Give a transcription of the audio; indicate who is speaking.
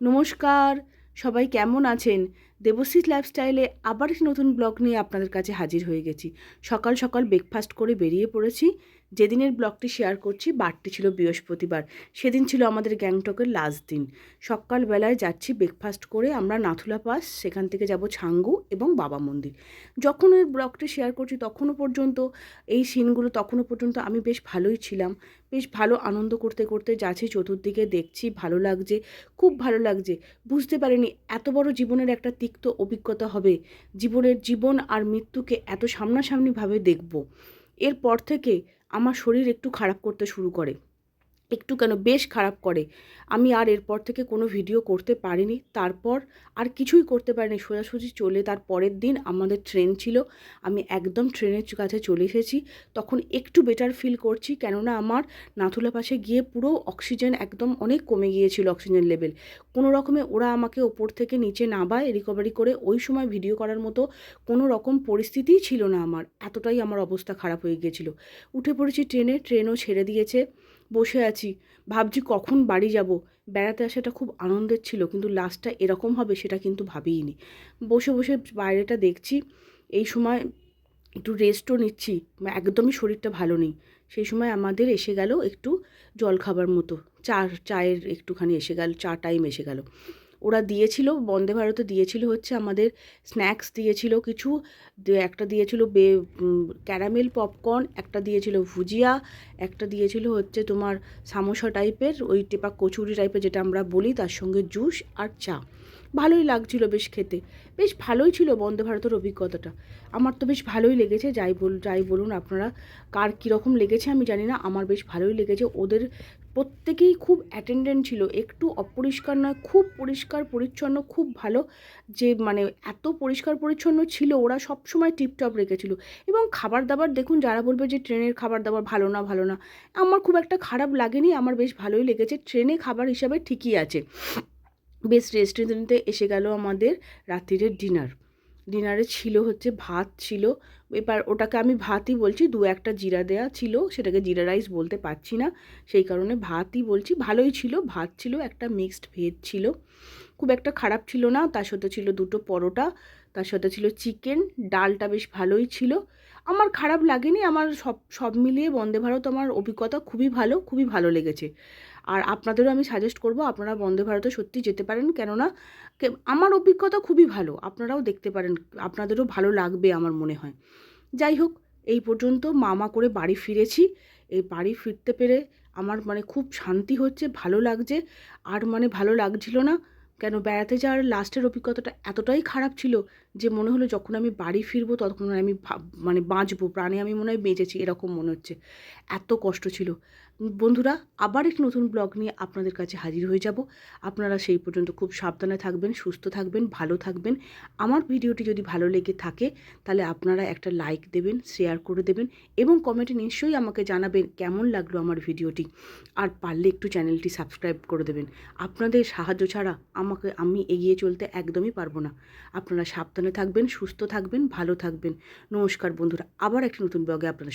Speaker 1: নমস্কার, সবাই কেমন আছেন? দেবশ্রীত লাইফস্টাইলে আবার একটি নতুন ব্লগ নিয়ে আপনাদের কাছে হাজির হয়ে গেছি। সকাল সকাল ব্রেকফাস্ট করে বেরিয়ে পড়েছি। যেদিনের ব্লগটি শেয়ার করছি, বারটি ছিল বৃহস্পতিবার। সেদিন ছিল আমাদের গ্যাংটকের লাস্ট দিন। সকালবেলায় যাচ্ছি ব্রেকফাস্ট করে আমরা নাথুলা পাস, সেখান থেকে যাব ছাঙ্গু এবং বাবা মন্দির। যখন ওই ব্লগটি শেয়ার করছি তখনও পর্যন্ত, এই সিনগুলো তখনও পর্যন্ত আমি বেশ ভালোই ছিলাম। বেশ ভালো আনন্দ করতে করতে যাচ্ছি, চতুর্দিকে দেখছি, ভালো লাগছে, খুব ভালো লাগছে। বুঝতে পারিনি, এত বড় জীবনের একটা তিক্ত অভিজ্ঞতা হবে। জীবনের জীবন আর মৃত্যুকে এত সামনাসামনিভাবে দেখব। এরপর থেকে আমার শরীর একটু খারাপ করতে শুরু করে। একটু কেন বেশ খারাপ করে। আমি আর এরপর থেকে কোনো ভিডিও করতে পারিনি। তারপর আর কিছুই করতে পারিনি। সোজাসুজি চলে তার পরের দিন আমাদের ট্রেন ছিল। আমি একদম ট্রেনের কাছে চলে এসেছি। তখন একটু বেটার ফিল করছি। কেননা আমার নাথুলা পাশে গিয়ে পুরো অক্সিজেন একদম অনেক কমে গিয়েছিল অক্সিজেন লেভেল কোনো রকমে ওরা আমাকে ওপর থেকে নিচে নামায় রিকভারি করে ওই সময় ভিডিও করার মতো কোনো রকম পরিস্থিতিই ছিল না আমার। এতটাই আমার অবস্থা খারাপ হয়ে গিয়েছিল। উঠে পড়েছি ট্রেনে ট্রেনও ছেড়ে দিয়েছে। বসে আছি। ভাবছি কখন বাড়ি যাব। বেড়াতে আসাটা খুব আনন্দের ছিল, কিন্তু লাস্টটা এরকম হবে সেটা কিন্তু ভাবিনি বসে বসে বাইরেটা দেখছি, এই সময় একটু রেস্টও নিচ্ছি, একদমই শরীরটা ভালো নেই। সেই সময় আমাদের এসে গেল একটু জলখাবার মতো, চা, চায়ের একটুখানি এসে গেল, চা টাইম এসে গেল। ওরা দিয়েছিল, বন্দে ভারতে দিয়েছিল হচ্ছে আমাদের স্ন্যাক্স দিয়েছিল কিছু একটা দিয়েছিল বে ক্যারামেল পপকর্ন একটা দিয়েছিল ভুজিয়া, একটা দিয়েছিল হচ্ছে তোমার সামোসা টাইপের ওই টেপা কচুরি টাইপের যেটা আমরা বলি, তার সঙ্গে জুস আর চা। ভালোই লাগছিল বেশ খেতে। বেশ ভালোই ছিল বন্দে ভারতের অভিজ্ঞতাটা। আমার তো বেশ ভালোই লেগেছে, যাই বল, যাই বলুন আপনারা, কার কীরকম লেগেছে আমি জানি না, আমার বেশ ভালোই লেগেছে। ওদের প্রত্যেকেই খুব অ্যাটেন্ডেন্ট ছিল, একটু অপরিষ্কার নয়, খুব পরিষ্কার, পরিচ্ছন্ন, খুব ভালো। যে মানে এত পরিষ্কার, পরিচ্ছন্ন ছিল, ওরা সব সময় টিপটপ রেখেছিল। এবং খাবার দাবার দেখুন, যারা বলবে যে ট্রেনের খাবার দাবার ভালো না ভালো না, আমার খুব একটা খারাপ লাগেনি, আমার বেশ ভালোই লেগেছে। ট্রেনে খাবার হিসাবে ঠিকই আছে। বেশ রেস্টুরেন্টে এসে গেল আমাদের রাত্রিরের ডিনার ডিনারে ছিল হচ্ছে ভাত ছিল। এবার ওটাকে আমি ভাতই বলছি, দু একটা জিরা দেয়া ছিল, সেটাকে জিরা রাইস বলতে পারছি না। সেই কারণে ভাতই বলছি। ভালোই ছিল, ভাত ছিল, একটা মিক্সড ভেজ ছিল। খুব একটা খারাপ ছিল না, তার সাথে ছিল দুটো পরোটা, তার সাথে ছিল চিকেন ডালটা বেশ ভালোই ছিল। আমার খারাপ লাগেনি, আমার সব সব মিলিয়ে বন্দে ভারত আমার অভিজ্ঞতা খুবই ভালো খুবই ভালো লেগেছে। আর আপনাদেরও আমি সাজেস্ট করব আপনারা বন্দে ভারতে সত্যি যেতে পারেন। কেননা আমার অভিজ্ঞতা খুবই ভালো। আপনারাও দেখতে পারেন, আপনাদেরও ভালো লাগবে আমার মনে হয়। যাই হোক, এই পর্যন্ত মামা করে বাড়ি ফিরেছি। এই বাড়ি ফিরতে পেরে আমার মানে খুব শান্তি হচ্ছে, ভালো লাগছে। আর মানে ভালো লাগছিল না। কেন বেড়াতে যাওয়ার লাস্টের অভিজ্ঞতাটা এতটাই খারাপ ছিল যে মনে হলো যখন আমি বাড়ি ফিরবো তখন আমি মানে বাঁচবো, প্রাণে আমি মনে হয় বেঁচেছি, এরকম মনে হচ্ছে। এত কষ্ট ছিল। বন্ধুরা, আবার একটি নতুন ব্লগ নিয়ে আপনাদের কাছে হাজির হয়ে যাব। আপনারা সেই পর্যন্ত খুব সাবধানে থাকবেন, সুস্থ থাকবেন, ভালো থাকবেন। আমার ভিডিওটি যদি ভালো লেগে থাকে, তাহলে আপনারা একটা লাইক দেবেন শেয়ার করে দেবেন এবং কমেন্টে নিশ্চয়ই আমাকে জানাবেন কেমন লাগল আমার ভিডিওটি। আর পারলে একটু চ্যানেলটি সাবস্ক্রাইব করে দেবেন। আপনাদের সাহায্য ছাড়া আমাকে, আমি এগিয়ে চলতে একদমই পারব না। আপনারা সাবধানে থাকবেন সুস্থ থাকবেন ভালো থাকবেন। নমস্কার বন্ধুরা আবার একটি নতুন ব্লগে আপনাদের